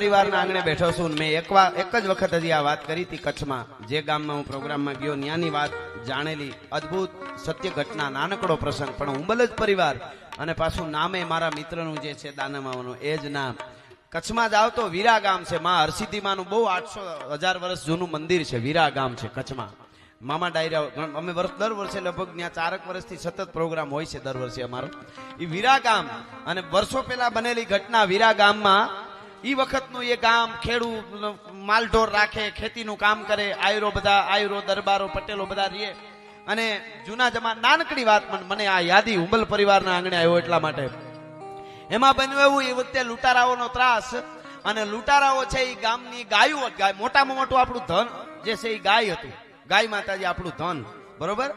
પરિવારના આંગણે બેઠો છું મેં એક એક જ વખત હજી આ વાત કરી હતી કચ્છમાં. જે ગામમાં હું પ્રોગ્રામમાં ગયો ત્યાંની વાત જાણેલી અદ્ભુત સત્ય ઘટના, નાનકડો પ્રસંગ, પણ ઉંબલ જ પરિવાર અને પાછું નામે મારા મિત્રનું જે છે દાનમાવાનું એ જ નામ. કચ્છમાં જ તો વીરા ગામ છે, માં હરસિદ્ધિમાનું બહુ આઠસો હજાર વર્ષ જૂનું મંદિર છે, વીરા ગામ છે કચ્છમાં. મામા ડાયરા અમે વર્ષ દર વર્ષે લગભગ ત્યાં ચારક વર્ષથી સતત પ્રોગ્રામ હોય છે, દર વર્ષે અમારો. એ વીરા ગામ અને વર્ષો પહેલા બનેલી ઘટના વીરા ગામમાં ઈ વખતનું એ ગામ ખેડૂત માલઢોર રાખે, ખેતીનું કામ કરે, આયરો બધા, આયરો, દરબારો, પટેલો બધા રહે અને જૂના જમા, નાનકડી વાત મને આ યાદી હુંબલ પરિવારના આંગણે આવ્યો એટલા માટે. એમાં બન્યું એવું, એ વખતે લૂંટારાઓનો ત્રાસ, અને લૂંટારાઓ છે એ ગામની ગાયું ગાય. મોટામાં મોટું આપણું ધન જે છે એ ગાય હતું. ગાય માતાજી આપણું ધન. બરોબર?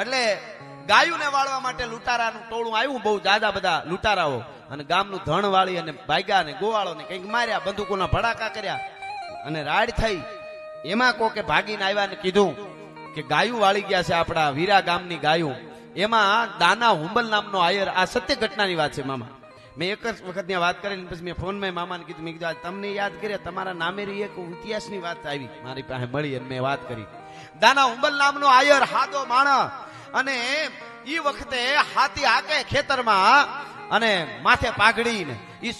એટલે ગાયુંને વાળવા માટે લૂંટારાનું ટોળું આવ્યું, બહુ જાજા બધા લૂંટારાઓ. અને ગામનું ધણ વાળી અને ભાગ્યા ને ગોવાળો ને કંઈક માર્યા, બંદૂકોના ભડાકા કર્યા અને રાડ થઈ. એમાં કોકે ભાગીને આવ્યા ને કીધું કે ગાયું વાળી ગયા છે આપણા વીરા ગામની ગાયું. એમાં દાના હુંબલ નામનો આયર, આ સત્ય ઘટનાની વાત છે મામા. મેં એક જ વખત વાત કરીને પછી મેં ફોનમાં મામાને કીધું, મેં કીધું તમને યાદ કરે, તમારા નામે એક ઇતિહાસની વાત આવી. મારી પાસે મળી અને મેં વાત કરી. દાના હુંબલ નામનો આયર, હાદો માણા અને એ વખતે હાથી હાકે ખેતરમાં અને માથે પાઘડી ને ઈ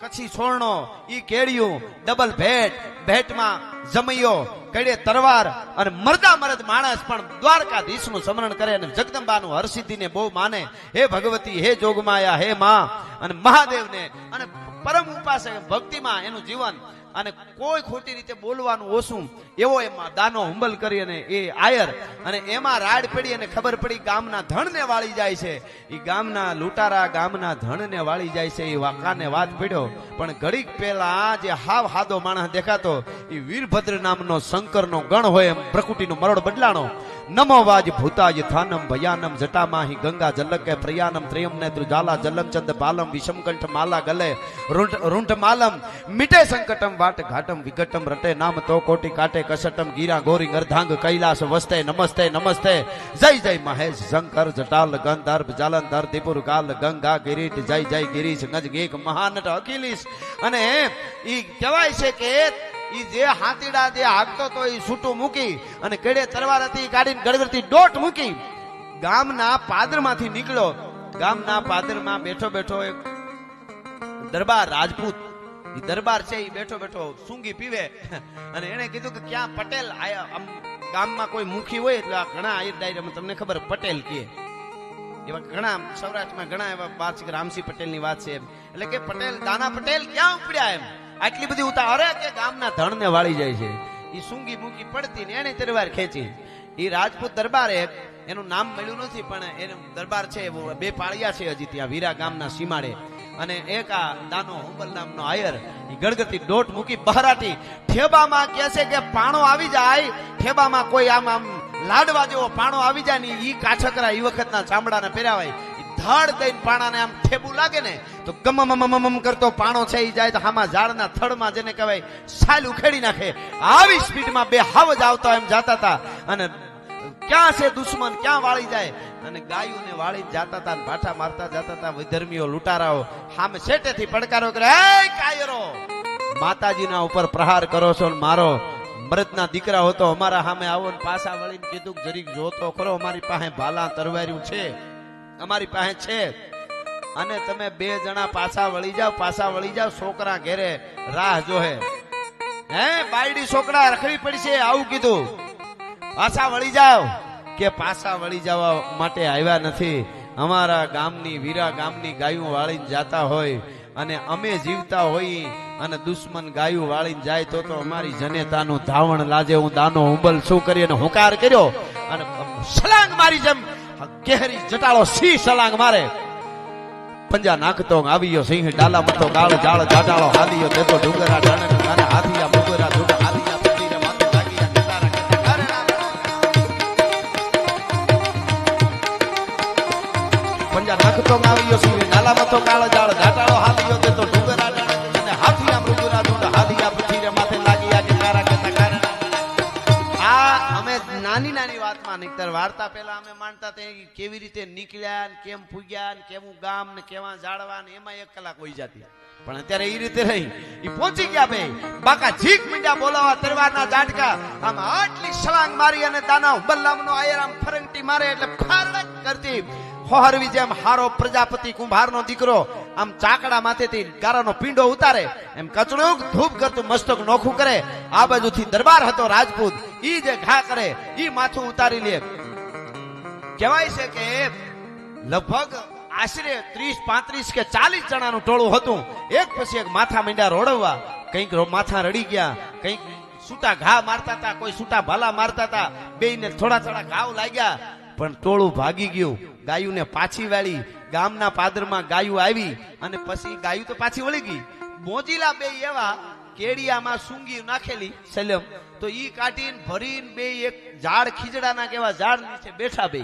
કચ્છી સોરણો ઈ કેડિયું ડબલ ભેટ, ભેટમાં જમૈયો, કડે તરવાર અને મરદા મરદ માણસ પણ દ્વારકાધીશનું સ્મરણ કરે અને જગદંબાનું હરસિદ્ધિને બહુ માને. હે ભગવતી, હે જોગમાયા, હે માં. અને મહાદેવને અને પરમ ઉપાસક ભક્તિમાં એનું જીવન અને કોઈ ખોટી રીતે બોલવાનું ઓછું, એવો એમાં દાનો હુંબલ કરી અને એ આયર. અને એમાં રાડ પડી અને ખબર પડી ગામના ધણને વાળી જાય છે. એ ગામના લૂંટારા ગામના ધણને વાળી જાય છે. એ વાકાને વાત પડ્યો. પણ ઘડીક પહેલા જે હાવ હાદો માણસ દેખાતો એ વીરભદ્ર નામનો શંકરનો ગણ હોય એમ પ્રકૃતિનો મરડ બદલાણો. નમો ભૂતાજ થાનમ ભયાનમ જટામાહી ગંગા જલકે પ્રયાનમ ત્રયમ નેત્ર જાલા જલમ ચંદ બાલમ વિષમકંઠ માલા ગલે રૂંઠ રૂંઢ માલમ. મિટે સંકટમ વાટ ઘાટમ વિઘટમ રટે નામ તો કોટી કાટે કસટમ ગીરા ગોરી અર્ધાંગ કૈલાસ વસ્તે નમસ્તે નમસ્તે. જય જય મહેશ શંકર જટાલ ગંધર્ભ જાલંધર ત્રિપુર કાલ ગંગા ગિરીટ, જય જય ગિરીશ ગજ ગેક મહાનટ અખિલીશ. અને ઈ કહેવાય છે કે જે હાથીડા જે હાકતો તો ઈ છૂટું મૂકી અને કેડે તરવાર હતી કાઢીને ગડગડતી દોટ મૂકી ગામના પાદરમાંથી નીકળ્યો. ગામના પાદરમાં બેઠો બેઠો એક દરબાર રાજપૂત ઈ દરબાર છે એ બેઠો બેઠો સૂંગી પીવે. અને એને કીધું કે ક્યાં પટેલ? આમ ગામમાં કોઈ મુખી હોય એટલે આ ઘણા આયર ડાયરામાં તમને ખબર પટેલ કે એવા ઘણા સૌરાષ્ટ્રમાં ઘણા એવા વાત છે કે રામસિંહ પટેલની વાત છે એમ. એટલે કે પટેલ, દાના પટેલ, ક્યાં ઉપડ્યા એમ? આટલી બધી ઉતા અરે કે ગામના ધણને વાળી જાય છે. એ સૂંગી મૂકી પડતી ને એને તરવાર ખેંચી. એ રાજપૂત દરબાર એનું નામ મળ્યું નથી, પણ એનું દરબાર છે બે પાળિયા છે હજી ત્યાં, વીરા ગામના સીમાડે. અને એક આ દાનો હુંબલ નામનો આયર એ ગળગતી દોટ મૂકી બહરાટી, ઠેબામાં કહે છે કે પાણો આવી જાય, ઠેબામાં કોઈ આમ આમ લાડવા જેવો પાણો આવી જાય ને ઈ કાછકરા ઈ વખતના ચામડાને પહેરાવાય. ધડ દઈને પાણાને આમ ઠેબુ લાગે ને, તો ગમ મમ મમ મમ કરતો પાણો છે ઈ જાય તો હામાં ઝાડના થડમાં જેને કહેવાય સાલ ઉખેડી નાખે. આવી સ્પીડમાં બે હાવ જ આવતા એમ જાતા હતા. અને ક્યાં છે દુશ્મન, ક્યાં વાળી જાય? અને ગાયોને વાળી જાતા હતા ભાઠા મારતા જાતા હતા વિધર્મીઓ લૂંટારાઓ. સામે શેટેથી પડકારો કરે. હે, કાયરો! માતાજીના ઉપર પ્રહાર કરો છો ને મારો. મરદના દીકરા હોતો અમારા સામે આવો ને પાછા વળીને કીધું જરીક જોતો ખરો, અમારી પાસે ભાલા તરવાર્યું છે. અમારી પાસે છે. અને તમે બે જણા પાછા વળી જાવ પાછા વળી જાવ છોકરા ઘેરે રાહ જોહે. હે, બાયડી છોકરા, રખડી પડશે, આવું કીધું. પાછા વળી જાવ કે પાછા વળી જવા માટે આવ્યા નથી. અમારા ગામની વીરા ગામની ગાયું વાળીને જાતા હોય અને અમે જીવતા હોઈ અને દુશ્મન ગાયું વાળીને જાય તો તો અમારી જનેતાનું ધાવણ લાજે. હું દાનો ઉંબલ શું કરી અને હુંકાર કર્યો? અને સલાંગ મારી જેમ કેહરી જટાળો સી સલાંગ મારે. પંજા નાખતો આવ્યો સિંહ ડાલા મતો ગાળ જાળ જાટાળો હાલીયો. દેતો ડુંગરા ડાણે હાથિયા મુગરા ધૂડા હાલિયા. પંજા ગાવ્યો આવ્યો નાલામાં તો મતો જાળ, ઘાટાળો હાલ્યો તે તો નાની નાની વાતમાં નીકળતા વાર્તા પહેલા અમે માનતા તે કેવી રીતે નીકળ્યા ને કેમ પૂગ્યા ને કેવું ગામ ને કેવા જાળવા ને એમાં એક કલાક હોઈ જતી. પણ અત્યારે એ રીતે રહી એ પહોંચી ગયા બે બાકા જીક મીંડા બોલાવા તરવારના જાટકા આમ આટલી છલાંગ મારી અને દાના હુબલ્લામનો આયરામ ફરંગટી મારે એટલે ખારડક કરતી. હોહરવી જેમ હારો પ્રજાપતિ કુંભારનો દીકરો, આમ ચાકડા માથેથી ગારાનો પીંડો ઉતારે, એમ કચડું ધૂપ કરતું મસ્તક નોખું કરે, આ બાજુથી દરબાર હતો રાજપૂત, ઈ જે ઘા કરે, ઈ માથું ઉતારી લે. કહેવાય છે કે લગભગ આશરે ત્રીસ, પાંત્રીસ કે ચાલીસ જણાનું ટોળું હતું. એક પછી એક માથા મીંડા રોડવવા, કંઈક માથા રડી ગયા, કંઈક સૂટા ઘા મારતા હતા, કોઈ સૂટા ભાલા મારતા હતા, બેયને થોડા થોડા ઘાવ લાગ્યા, પણ ટોળું ભાગી ગયું. ગાયુંને પાછી વાળી, ગામના પાદરમાં ગાયું આવી અને પછી ગાયું તો પાછી વળી ગઈ. મોજીલા બે એવા કેડિયામાં સૂંગી નાખેલી, સલમ. તો ઈ કાઢીને ભરીને બે એક ઝાડ, ખીજડાના કેવા ઝાડ નીચે બેઠા બે.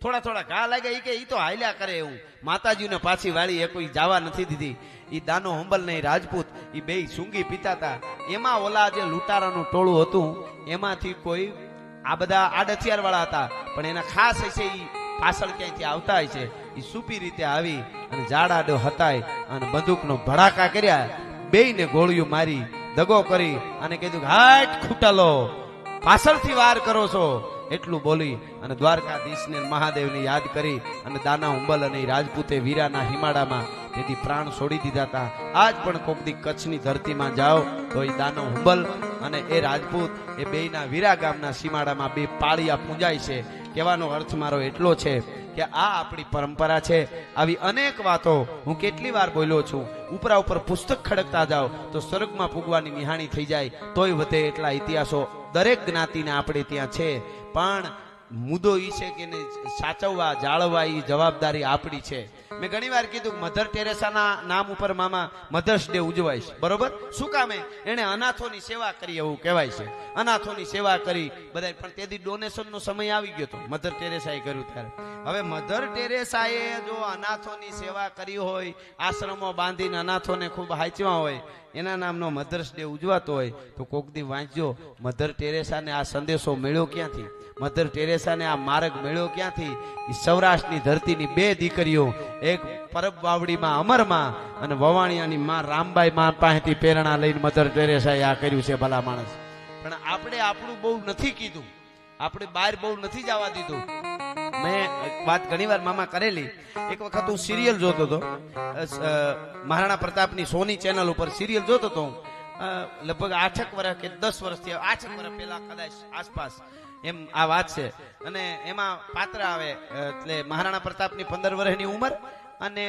થોડા થોડા ઘા લાગ્યા, ઈ કે ઈ તો હાલ્યા કરે એવું. માતાજીને પાછી વાળી એ કોઈ જવા નથી દીધી. ઈ દાનો હંબલ નહીં, રાજપૂત. ઈ બે સૂંગી પીતા હતા એમાં ઓલા જે લૂંટારાનું ટોળું હતું, એમાંથી કોઈ આ બધા આડથિયાર વાળા હતા. પણ એના ખાસ હશે ઈ પાછળ ક્યાંયથી આવતા છે એ સુપી રીતે આવી અને જાડાડો હતાય અને બંદૂકનો ભડાકા કર્યા. બેયને ગોળીઓ મારી, દગો કરી અને કીધું હાટ, ખૂટાલો. પાછળથી વાર કરો છો. એટલું બોલી અને દ્વારકાધીશને અને મહાદેવને યાદ કરી અને દાના હુંબલ અને રાજપૂતે વીરાના હિમાડામાં તેથી પ્રાણ છોડી દીધા હતા. આજ પણ કોકદી કચ્છની ધરતીમાં જાઓ તો એ દાનો હુંબલ અને એ રાજપૂત એ બેયના વીરા ગામના સીમાડામાં બે પાળિયા પૂંજાય છે. કહેવાનો અર્થ મારો એટલો છે કે આ આપણી પરંપરા છે. આવી અનેક વાતો હું કેટલી વાર બોલ્યો છું. ઉપરા ઉપર પુસ્તક ખડકતા જાઓ, તો સ્વર્ગમાં પૂગવાની નિહાણી થઈ જાય. તોય વધે એટલા ઇતિહાસો. દરેક જ્ઞાતિને આપણે ત્યાં છે. પણ મુદ્દો એ છે કે સાચવવા, જાળવવા એ જવાબદારી આપણી છે. મેં ઘણી વાર કીધું, મધર ટેરેસાના નામ ઉપર મામા મધર્સ ડે ઉજવાય છે. બરોબર? શું કામે? એને અનાથોની સેવા કરી એવું કહેવાય છે. અનાથોની સેવા કરી બધા પણ તેથી ડોનેશન નો સમય આવી ગયો હતો મધર ટેરેસાએ કર્યું ત્યારે. હવે મધર ટેરેસાએ જો અનાથોની સેવા કરી હોય, આશ્રમો બાંધીને અનાથોને ખૂબ હાચવા હોય, એના નામનો મધર્સ ડે ઉજવાતો હોય, તો કોક દી વાંચજો, મધર ટેરેસાને આ સંદેશો મળ્યો ક્યાંથી? મધર ટેરેસાને આ માર્ગ મળ્યો ક્યાંથી? એ સૌરાષ્ટ્રની ધરતીની બે દીકરીઓ, એક પરબ વાવડીમાં અમરમાં અને વવાણિયાની માં રામબાઈ માં પાસેથી પ્રેરણા લઈને મધર ટેરેસાએ આ કર્યું છે ભલા માણસ. પણ આપણે આપણું બહુ નથી કીધું. આપણે બહાર બહુ નથી જવા દીધું. મેં વાત ઘણી વાર મામા કરેલી. એક વખત હું સિરિયલ જોતો હતો. મહારાણા પ્રતાપની સોની ચેનલ ઉપર સિરિયલ જોતો હતો હું. લગભગ આઠક વર્ષ કે દસ વર્ષથી, આઠક વર્ષ પહેલા કદાચ આસપાસ. એમ આ વાત છે. અને એમાં પાત્ર આવે એટલે મહારાણા પ્રતાપની પંદર વર્ષની ઉંમર અને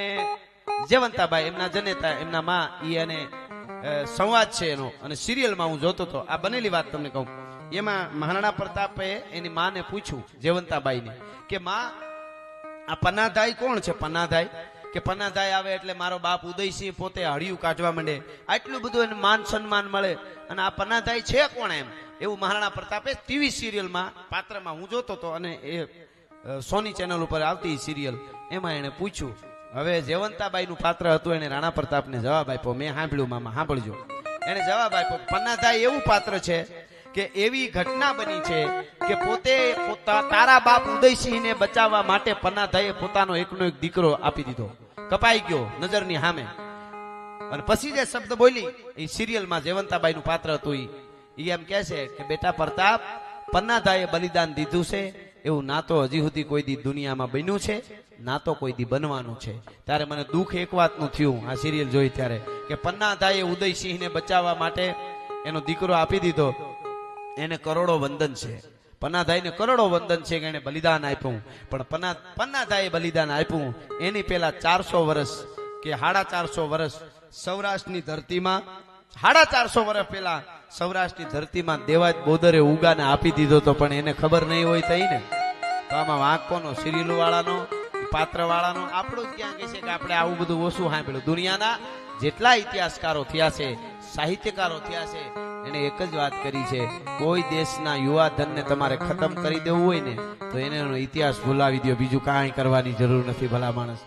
જયવંતાબાઈ એમના જનેતા, એમના માં, ઈ અને સંવાદ છે એનો. અને સિરિયલમાં હું જોતો હતો. આ બનેલી વાત તમને કહું. એમાં મહારાણા પ્રતાપે એની માને પૂછ્યું, જેવંતાબાઈને, કે માં, આ પન્નાધાઈ કોણ છે? પન્નાધાઈ કે પન્નાધાઈ આવે એટલે મારો બાપ ઉદયસિંહ પોતે હળિયું કાઢવા માંડે. આટલું બધું એને માન સન્માન મળે. અને આ પન્નાધાઈ છે કોણ એમ? એવું મહારાણા પ્રતાપે ટીવી સિરિયલમાં પાત્રમાં હું જોતો હતો અને એ સોની ચેનલ ઉપર આવતી સિરિયલ. એમાં એણે પૂછ્યું, હવે જેવંતાબાઈનું પાત્ર હતું એણે રાણા પ્રતાપને જવાબ આપ્યો. મેં સાંભળ્યું, મામા, સાંભળજો. એણે જવાબ આપ્યો પન્નાધાઈ એવું પાત્ર છે કે એવી ઘટના બની છે કે પોતે તારા બાપ ઉદયસિંહને બચાવવા માટે પન્નાધાઈએ પોતાનો એકનો એક દીકરો આપી દીધો. કપાઈ ગયો નજરની સામે. અને પછી જે શબ્દ બોલી, એ સિરિયલમાં જયવંતાબાઈનું પાત્ર હતું ઈ. એમ કહે છે કે, બેટા પ્રતાપ પન્નાધાએ બલિદાન દીધું છે. એવું ના તો હજી સુધી કોઈ દી દુનિયામાં બન્યું છે, ના તો કોઈ દી બનવાનું છે. ત્યારે મને દુઃખ એક વાતનું થયું, આ સિરિયલ જોઈ ત્યારે, કે પન્નાધાએ ઉદયસિંહને બચાવવા માટે એનો દીકરો આપી દીધો. એને કરોડો વંદન છે. પન્નાધાઈને કરોડો વંદન છે કે એને બલિદાન આપ્યું. પણ પન્ના પન્નાધાએ બલિદાન આપ્યું. એની પેલા ચારસો વર્ષ કે સાડા ચારસો વર્ષ સૌરાષ્ટ્રની ધરતીમાં સાડા ચારસો વર્ષ પહેલા સૌરાષ્ટ્રની ધરતીમાં દેવાજ બોદરે ઉગાને આપી દીધો તો પણ એને ખબર નહીં હોય થઈ ને. તો આમાં વાંકોનો કોનો વાળાનો પાત્ર વાળાનો આપણું ક્યાં કહે છે કે આપણે આવું બધું ઓછું સાંભળ્યું. દુનિયાના જેટલા ઇતિહાસકારો થયા છે, સાહિત્યકારો થયા છે એને એક જ વાત કરી છે, કોઈ દેશના યુવા ધનને તમારે ખતમ કરી દેવું હોય ને, તો એને ઇતિહાસ ભૂલાવી દો બીજું કાંઈ કરવાની જરૂર નથી ભલા માણસ.